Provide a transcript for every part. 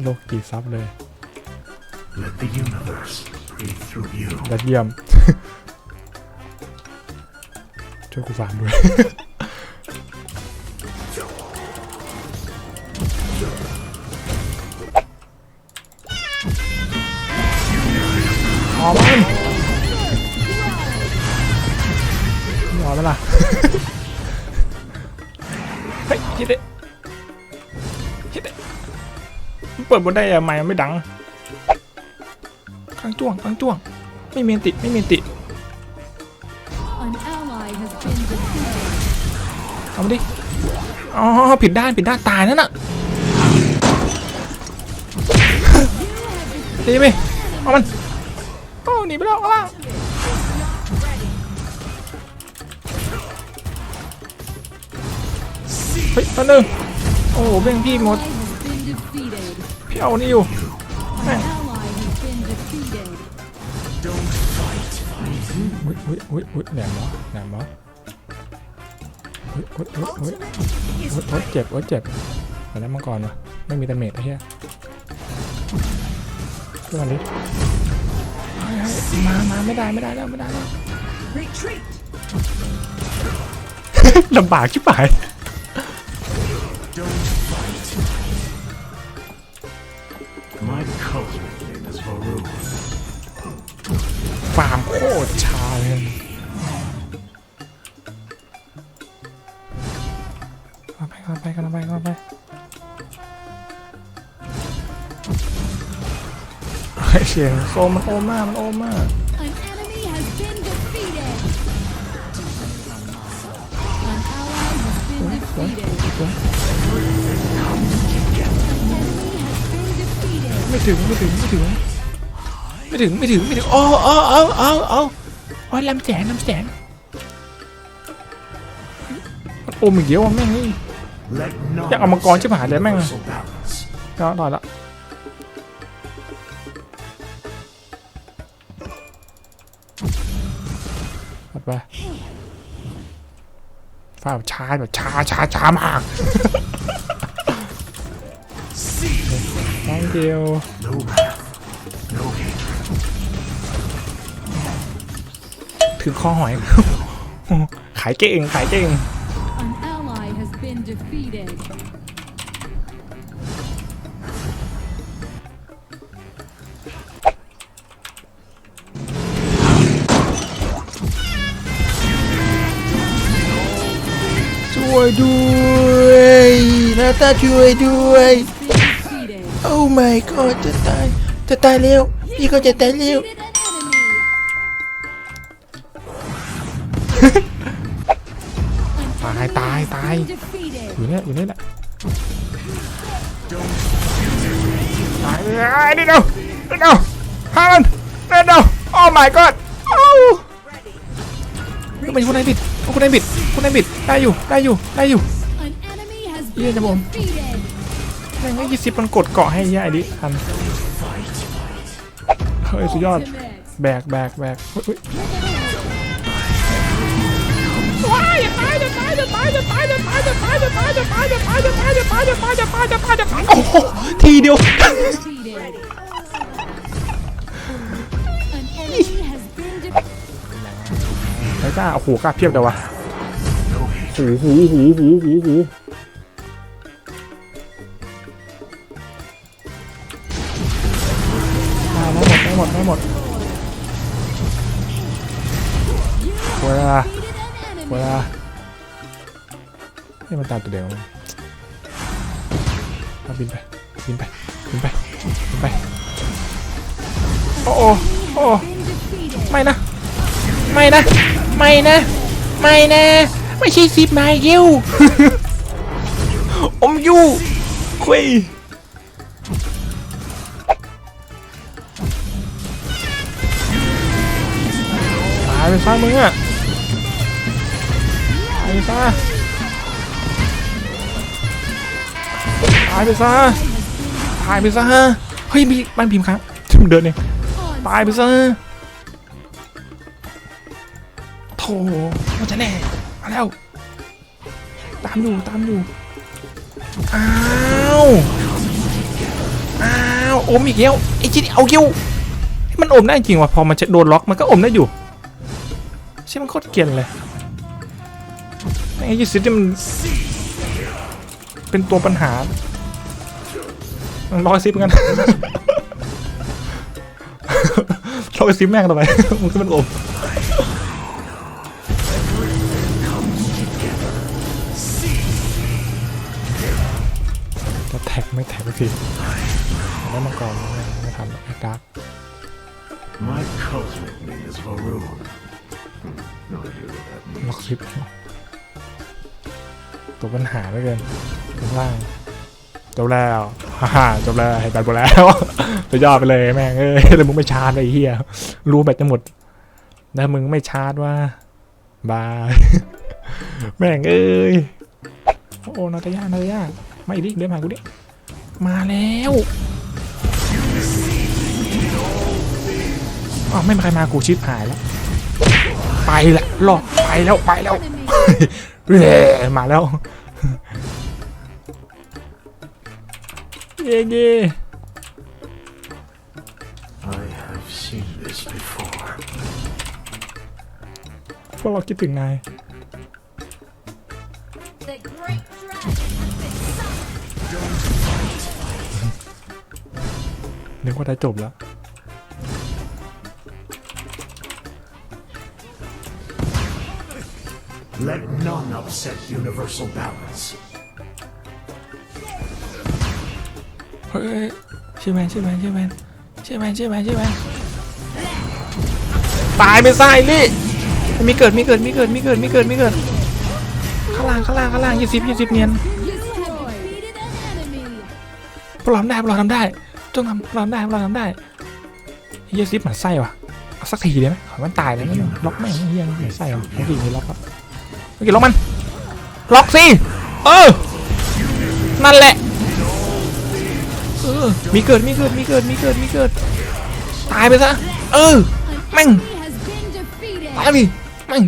โลกกี่ซับเลย Let the universe breathe through you. ยอดเยี่ยม ช่วยกูฟาร์มด้วยออกมันไม่ออกไหมล่ะ เฮ้ยคิดดิคิดดิมัน เปิดบนได้อะไม่ไม่ดังกลางจ้วงกลางจ้วง ไม่มีอันติไม่มีอันติ An ally has been defeated. เอามาดิอ๋อผิดด้านผิดด้านตายนั่นน่ะตีไปเอามันโอ้หนีไปแล้วเอาล่ะเฮ้ยตัวหนึ่งโอ้เบ่งพี่หมด พี่เอานี่อยู่แม่ง Ally has been defeated. อุ้ยอุ้ยอุ้ยอุ้ยแหลมเหรอแหลมเหรออุ้ยอุ้ยอุ้ยอุ้ยอุ้ยอุ้ยเจ็บอุ้ยเจ็บแต่แล้วมังกรวะไม่มีตะเมดไอ้เหี้ยช่วยมันดิเฮ้ยเฮ้ยมามาไม่ได้ไม่ได้แล้วไม่ได้แล้วลำบากชิบหาย ฟาร์มโคตรชาเลยเข้าไปเข้าไปเข้าไปเข้าไปเฮ้ยเสียงโซมมันโอมมากมันโอมมาก An enemy has been defeated. An ally has been defeated. An enemy has been defeated. ไม่ถึงไม่ถึงไม่ถึง ไม่ถึงไม่ถึงไม่ถึงโอ้โอ้โอ้โอ้โอ้โอ้ยลำแสนลำแสนมันอมอีกเดียวอะแม่งนี่ Let อยากเอามังกรชิบหายเลยแม่ง universal balance. ก็ต่อยละถัดไปฟ้าแบบช้าแบบช้าช้าช้ามาก thank you No path, no ถึงคอหอย ขายเก่งขายเก่ง An ally has been defeated. ช่วยด้วยนาตาช่วยด้วย Been defeated. โอ้ my god จะตาย จะตายเร็วพี่ก็จะตายเร็ว ตายตายตายอยู่เนี่ยอยู่เนี่ยแหละตายเลยนี่เดียวนี่เดียวฮามันเดียวโอ้ my god โอ้เป็นคนไหนบิดคนไหนบิดคนไหนบิดได้อยู่ได้อยู่ได้อยู่ An enemy has Iya, been Jabom. defeated. แม่งไอ้ยี่สิบมันกดเกาะให้ย่าไอ้ดิทันเฮ้ยสุดยอดแบกแบกแบกเฮ้ย เฮ้ยโอ้โหทีเดียวไอ้กล้าโอ้โหกล้าเพียบเลยวะหูหูหูหูหูหู ตามตัวเดียวเอาบินไปบินไปบินไปบินไปโอ้โอ้โอ้ Been defeated. ไม่นะ ไม่นะ ไม่นะ ไม่นะ ไม่ใช่ซิปไมเกิลอมยูคุยตายไปซะมึงอะตายไปซะ ไปซะตายไปซะเฮ้ยมีบ้านพิมพ์ครับมันเดินเองตายไปซะโถมันจะแน่มาแล้วตามอยู่ตามอยู่อ้าวอ้าวอมอีกแล้วไอ้จีนเอาเกี้ยวมันอมได้จริงว่ะพอมันจะโดนล็อกมันก็อมได้อยู่ใช่มันโคตรเกลียนเลยไอ้ยิสิตมันเป็นตัวปัญหา ร้อยซิปงั้นร้อยซิปแม่งทำไมมึงก็มันอบจะแท็กไม่แท็กสักทีแล้วมังกรไม่ทำอากาศ My cosmic name is ไล็อกซิปตัวปัญหาไม่เกินข้างล่าง จบแล้วฮ่าจบแล้วแบตหมดแล้วไปยอดไปเลยแม่งเอ้ยแล้วมึงไม่ชาร์จเลยเฮียรู้แบตจะหมดแล้วมึงไม่ชาร์จว่าบายแม่งเอ้ยโอ้นาตายานาตาย่ามาดิเดินผ่านกูดิมาแล้วอ๋อไม่มีใครมากูชิดหายแล้วไปละหลอกไปแล้วไปแล้วมาแล้ว Iggy! I have seen this before. พวกเราคิดถึงนาย The great dragon has Let none upset universal balance. เฮ้ยชื่อแมนชื่อแมนชื่อแมนชื่อแมนชื่อแมนชื่อแมนตายไปซะไอ้ลี่มีเกิดมีเกิดมีเกิดมีเกิดมีเกิดมีเกิดข้างล่างข้างล่างข้างล่างยี่สิบยี่สิบเนียนปลอมราได้พวกเราทำได้จงทำพวกเราทำได้พวกเราทำได้ยี่สิบเหมือนไส้ว่ะสักทีได้ไหมมันตายแลยมัล็อกแม่งยหมังไส้ว่ะเมื่อกี้มีล็อกครับเมื่กี้ล็อกมันล็อกสิเออนั่นแหละ ออมีเกิดมีเกิดมีเกิดมีเกิดมีเกิดตายไปซะเออแม่งตายดิแม่ง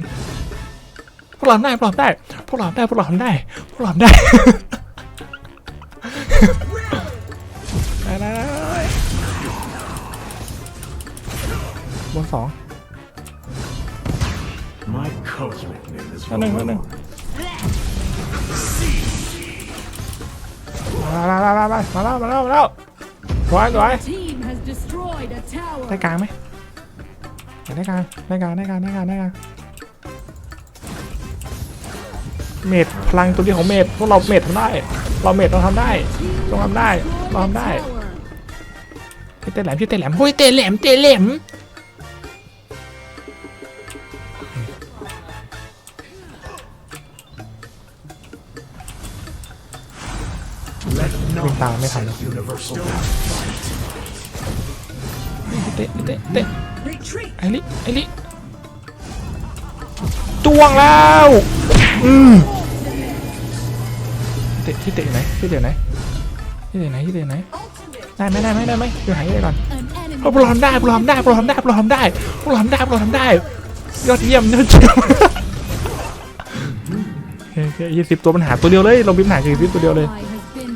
พวกเราได้พวกเราได้พวกเราได้พวกเราได้พวกเราได้ได้บนสองอันหนึ่งอันหนึ่ง มามามามาแล้วมาแล้วมาแล้วสวยสวยได้กลางไหมได้กลางได้กลางได้กลางได้กลางได้กลางเมดพลังตัวนี้ของเมดพวกเราเมดทำได้ เราเมดเราทำได้ต้องทำได้เราทำได้เตะแหลมเตะแหลมเฮ้ยเตะแหลมเตะแหลม วิ่งตาไม่ทันแล้วเตะเตะเตะไอริไอริจ้วงแล้วอืมเตะที่เตะไหนที่เตะไหนที่เตะไหนที่เตะไหนได้ไหมได้ไหมได้ไหมเดี๋ยวหายได้ก่อนเราปลอมได้ปลอมได้ปลอมได้ปลอมได้พลอมได้ปลอมได้ ยอดเยี่ยมยอดเยี่ยมยี่สิบตัวปัญหาตัวเดียวเลย เรามีปัหายยี่สิบตัวเดียวเลย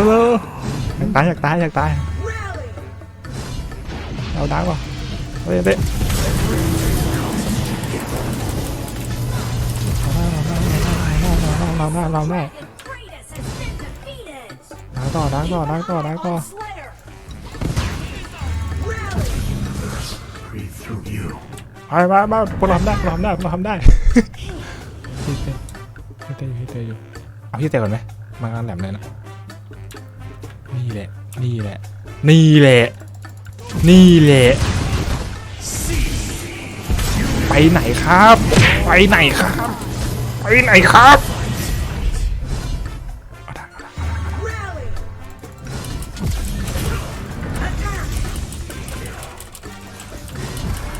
วอยากตายอยากตายอยากตายเอาดังป่ะเฮ้ยเฮ้ยเราได้เราได้เราได้ Kratos has been defeated. ดังต่อดังต่อดังต่อดังต่อ Slayer. Breathe through you. ไปมามาพวกเราทำได้พวกเราทำได้พวกเราทำได้พี่เต้พี่เต้พี่เต้อยู่เอาพี่เต้ก่อนไหมมางานแหลมเลยนะ แหละ นี่แหละ นี่แหละ นี่แหละ ไปไหนครับ ไปไหนครับ ไปไหนครับ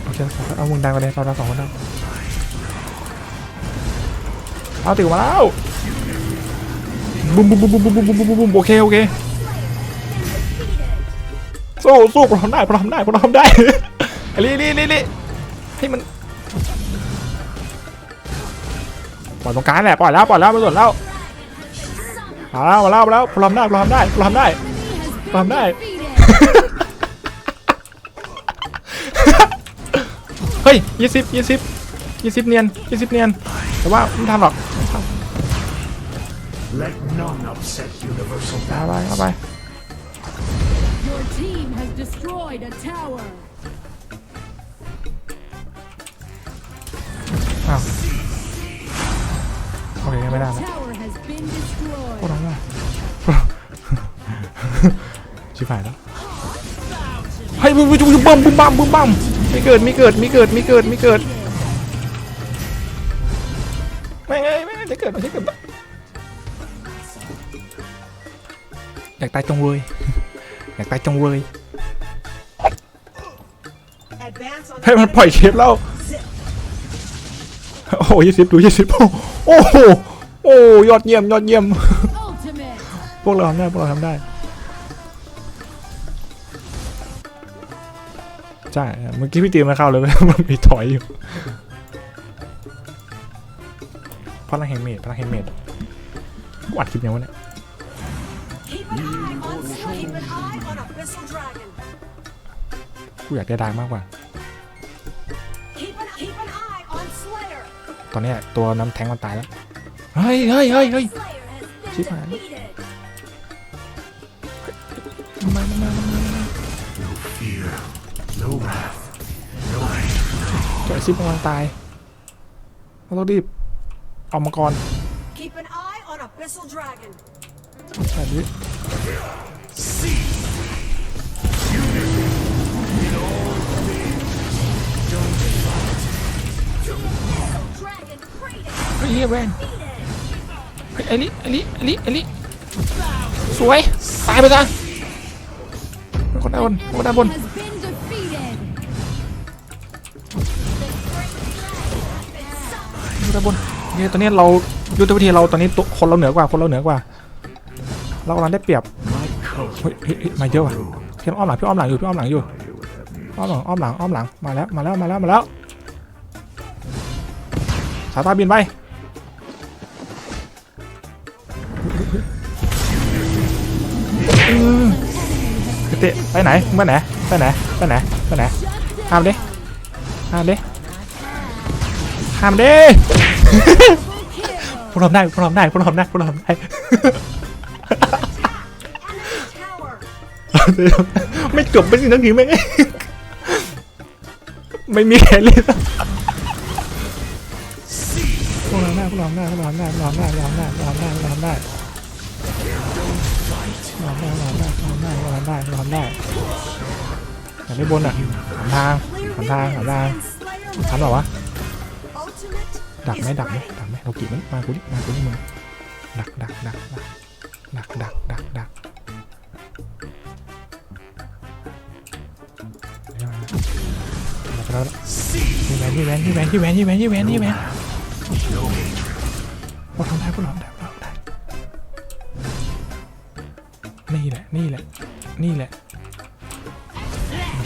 โอเคสองคนเอามึงดังไปเลยเราเราสองคนดังเอาติวมาแล้วบุ้มบุ้มบุ้มบุ้มบุ้มบุ้มบุ้มโอเคโอเค สู้สู้ผมทำได้ผมทำได้ผมทำได้รีรีรีรีให้มันปล่อยตรงกลางแหละปล่อยแล้วปล่อยแล้วไม่สนแล้วมาแล้วมาแล้วมาแล้วผมทำได้ผมทำได้ผมทำได้ผมทำได้เฮ้ยยี่สิบยี่สิบยี่สิบเนียนยี่สิบเนียนแต่ว่าไม่ทันหรอกไปไปไป destroyed a tower. อ้าวโอเคไม่ได้ The แล้ว tower has been พวก destroyed. เราล่ะ ชิบหายแล้วให้บุ้มบุ้มบุ้มบั้มบุ้มบั้มบุ้มบั้มไม่เกิดไม่เกิดไม่เกิดไม่เกิดไม่เกิดไม่ไงไม่ไงจะเกิดไม่ใช่เกิดปะอยากตายจงเวย อยากตายจงเวย ให้มันปล่อยเคปแล้ว โอ้ยี่สิบดูยี่สิบโอ้โหโอ้ยอดเยี่ยมยอดเยี่ยม พวกเราทำได้พวกเราทำได้ใช่เมื่อกี้พี่ตีมาเข้าเลยมมันมีถอยอยู่พลังแฮมเมดพลังแฮมเมดกูอัดคลิปยังวะเนี่ยกูอยากได้ดังมากกว่า ตอนนี้ตัวน้ำแทงมันตายแล้ว เฮ้ยเฮ้ยเฮ้ยเฮ้ยชิบหายมามามามาจอยซิปกำลังตายเราต้องรีบ เอามังกรแบบนี้ ฮ้ยเฮียแวนเฮ้ไอลิไอลิไอลิไอลิสวยตายไปซะคนด้านบนคนด้านบนด้านบนเนี่ยตอนนี้เรายุทธวิธีเราตอนนี้ตัวคนเราเหนือกว่าคนเราเหนือกว่า เรากำลังได้เปรียบเฮ้ยมาเยอะว่ะพี่อ้อมหลังพี่อ้อมหลังอยู่พี่อ้อมหลังอยู่อ้อมหลังอ้อมหลังอ้อมหลังมาแล้วมาแล้วมาแล้วมาแล้วสายตาบินไป ตะไปไหนเมื่อไหนไปไหนไปไหนไปไหนห้ามดิห้ามดิห้ามดิพวกเราได้พวกเราได้พวกเราได้พวกเราได้ไม่จบไม่สิทั้งทีไม่ไม่มีแขนเลยนะผู้หลพวกเราได้พวกเราได้พวกเราได้พวกเราได้พวกเราได้พวกเราได้ นอนได้นอนได้นอนได้นอนได้นอนได้อย่าไม่บนอะหันทางหันทางหันทางทันหรอวะดักไหมดักไหมดักไหมเรากี่ไหมมากูดิมากูดิมึงดักดักดักดักดักดักดักดักแล้วที่แวนที่แวนที่แวนที่แวนที่แวนที่แวนที่แวนพวกทำได้พวกทำได้ นี่แหละ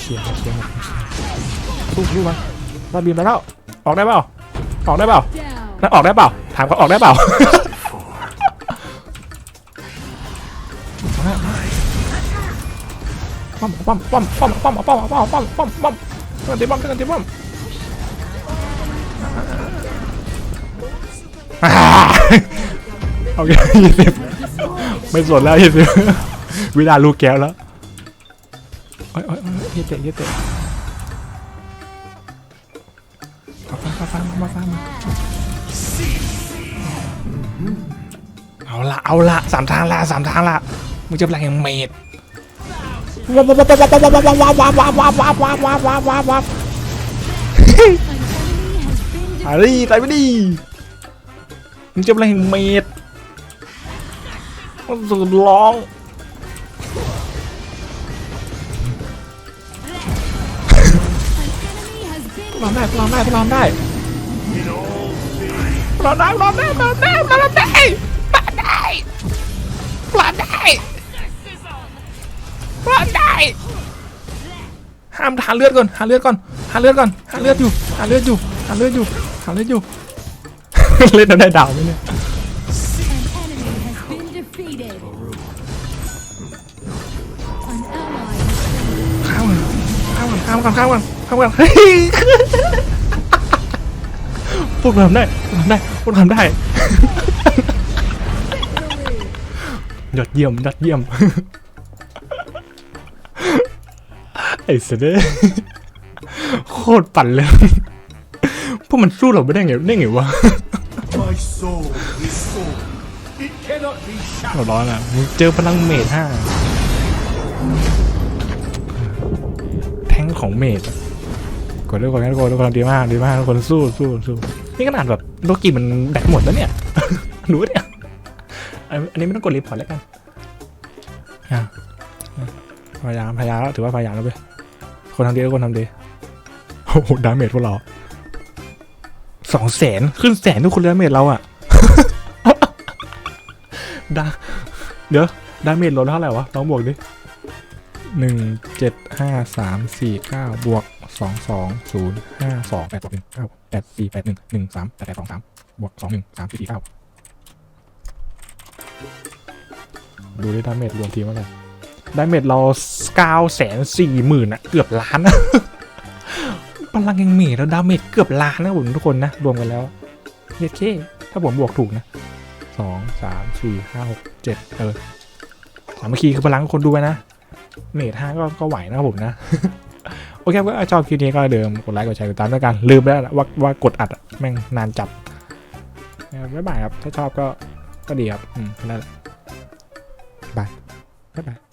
เชียร์เชียร์หมดมาเชียร์สู้สู้มันรอดบีมแล้วออกได้เปล่าออกได้เปล่านั่นออกได้เปล่าถามเขาออกได้เปล่าป้อมป้อมป้อมป้อมป้อมป้อมป้อมป้อมป้อมป้อมป้อมตีป้อมตีป้อมเอาโอเยี่สิบไม่สนแล้วยี่สิบเวลาลูกแก้วแล้ว โอ้ยโอ้ยโอ้ยยี่เตะยี่เตะมาฟังมาฟังมาฟังมาเอาละเอาละสามทางละสามทางละมึงจะแปลงอย่างเมดว้าวว้าวว้าวว้าวว้าวว้าวว้าวว้าวว้าวว้าวว้าวว้าว An enemy has been อารีตายไปดิมึงจะแปลงอย่างเมดมันสุดร้อง An enemy has been พวกเราทำได้พวกเราทำได้พวกเราทำได้พวกเราทำได้พวกเราทำได้พวกเราทำได้พวกเราทำได้พวกเราทำได้พวกเราทำได้พวกเราทำได้ห้ามหาเลือดก่อนหาเลือดก่อนหาเลือดก่อนหาเลือดอยู่หาเลือดอยู่หาเลือดอยู่หาเลือดอยู่เล่นแล้วได้ดาวไหมเนี่ย An enemy has been defeated. An ally has been ข้ามก่อนข้ามก่อนข้ามก่อน ข้ามก่อนเฮ้ยพวกเราทำได้พวกเราทำได้พวกเราทำได้ ยอดเยี่ยม ยอดเยี่ยม ไอ้เสยเด็โคตรปั่นเลย พวกมันสู้เราไม่ได้ไงได้ไงวะ My soul is soul. It cannot be shut. เราร้อนอะมึงเจอพลังเมทห้า แท้งของเมทอะ กดด้วยกดด้วยกดด้วยกดดีมากดีมากทุกคนสู้สู้สู้นี่ขนาดแบบโลกิมันแบตหมดแล้วเนี่ยรู้เนี่ยอันอันนี้ไม่ต้องกดรีพอร์ตแล้วกันพยายามพยายามแล้วถือว่าพยายามแล้วเว้ยคนทำดีก็คนทำดีโอ้โหดาเมจพวกเราสองแสนขึ้นแสนทุกคนเลยดาเมจเราอะดาเดี๋ยวดาเมจลดเท่าไหร่วะลองบวกดิหนึ่งเจ็ดห้าสามสี่เก้าบวก สองสองศูนย์ห้าสองแปดหนึ่งเก้าแปดสี่แปดหนึ่งหนึ่งสามแปดแปดสองสามบวกสองหนึ่งสามสี่เก้าดูไดิดาเมจรวมทีมว่าไหร่ดาเมจเราเก้าแสนสี่หมื่นอะเกือบล้านพลังยังเมจแล้วดาเมจเกือบล้านนะผมทุกคนนะ รวมกันแล้วเย็ดเคถ้าผมบวกถูกนะสองสามสี่ห้าหกเจ็ดเออสามัคคีคือพลังคนดูไว้นะ เมทห้าก็ก็ไหวนะครับผมนะ อเคก็ชอบคลิปนี้ก็เดิมกดไลค์กดแชร์กดติดตามด้วยกันลืมไปแล้วนะว่าว่ากดอัดแม่งนานจัดบ๊ายบายครับถ้าชอบก็ก็ดีครับอืมนั่นแหละบายบ๊ายบาย